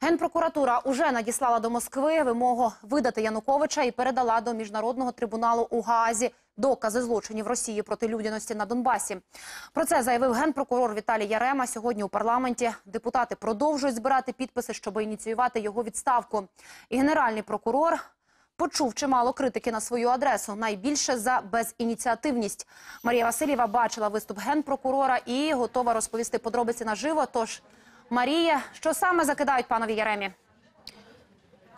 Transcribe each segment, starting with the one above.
Генпрокуратура уже надіслала до Москви вимогу видати Януковича і передала до міжнародного трибуналу у Гаазі докази злочинів Росії проти людяності на Донбасі. Про це заявив генпрокурор Віталій Ярема сьогодні у парламенті. Депутати продовжують збирати підписи, щоб ініціювати його відставку. І генеральний прокурор почув чимало критики на свою адресу. Найбільше за безініціативність. Марія Васильєва бачила виступ генпрокурора і готова розповісти подробиці наживо. Тож, Марія, що саме закидають панові Яремі?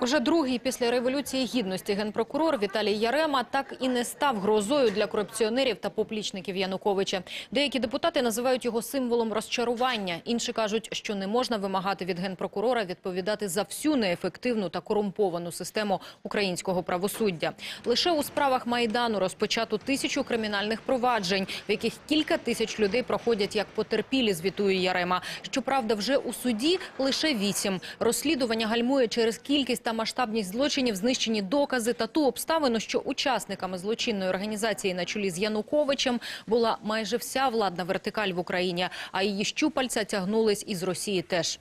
Уже другий після революції гідності генпрокурор Віталій Ярема так і не став грозою для корупціонерів та поплічників Януковича. Деякі депутати називають його символом розчарування. Інші кажуть, що не можна вимагати від генпрокурора відповідати за всю неефективну та корумповану систему українського правосуддя. Лише у справах майдану розпочато тисячу кримінальних проваджень, в яких кілька тисяч людей проходять як потерпілі. Звітує Ярема. Щоправда, вже у суді лише вісім. Розслідування гальмує через кількість та масштабність злочинів, знищені докази та ту обставину, що учасниками злочинної організації на чолі з Януковичем була майже вся владна вертикаль в Україні, а її щупальця тягнулись із Росії теж.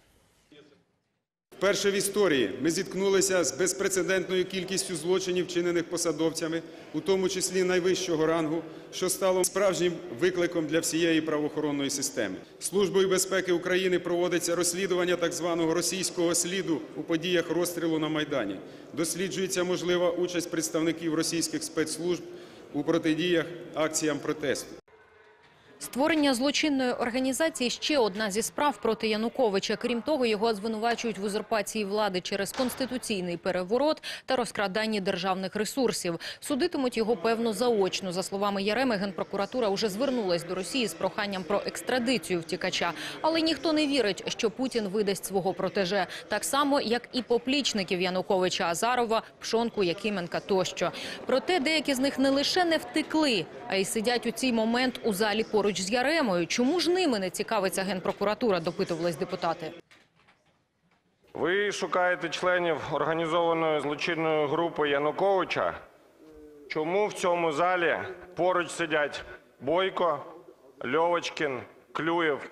Вперше в історії ми зіткнулися з безпрецедентною кількістю злочинів, вчинених посадовцями, у тому числі найвищого рангу, що стало справжнім викликом для всієї правоохоронної системи. Службою безпеки України проводиться розслідування так званого російського сліду у подіях розстрілу на Майдані. Досліджується можлива участь представників російських спецслужб у протидіях акціям протесту. Створення злочинної організації – ще одна зі справ проти Януковича. Крім того, його звинувачують в узурпації влади через конституційний переворот та розкраданні державних ресурсів. Судитимуть його, певно, заочно. За словами Яреми, Генпрокуратура уже звернулась до Росії з проханням про екстрадицію втікача. Але ніхто не вірить, що Путін видасть свого протеже. Так само, як і поплічників Януковича Азарова, Пшонку, Якименка тощо. Проте деякі з них не лише не втекли, а й сидять у цей момент у залі поруч з Яремою. Чому ж ними не цікавиться Генпрокуратура, допитувались депутати. Ви шукаєте членів організованої злочинної групи Януковича. Чому в цьому залі поруч сидять Бойко, Льовочкін, Клюєв?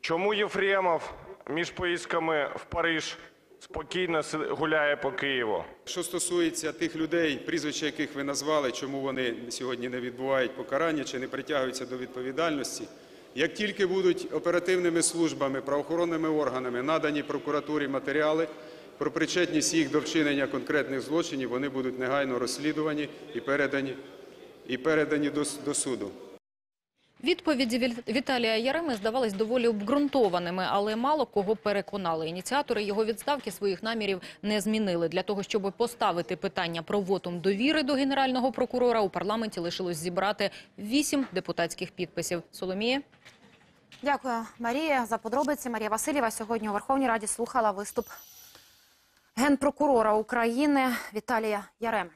Чому Єфремов між поїздками в Париж спокійно гуляє по Києву? Що стосується тих людей, прізвища яких ви назвали, чому вони сьогодні не відбувають покарання чи не притягуються до відповідальності, як тільки будуть оперативними службами, правоохоронними органами надані прокуратурі матеріали про причетність їх до вчинення конкретних злочинів, вони будуть негайно розслідувані і передані, і передані до, до суду. Відповіді Віталія Яреми здавались доволі обґрунтованими, але мало кого переконали. Ініціатори його відставки своїх намірів не змінили. Для того, щоб поставити питання про вотум довіри до генерального прокурора, у парламенті лишилось зібрати вісім депутатських підписів. Соломія? Дякую, Марія, за подробиці. Марія Васильєва сьогодні у Верховній Раді слухала виступ генпрокурора України Віталія Яреми.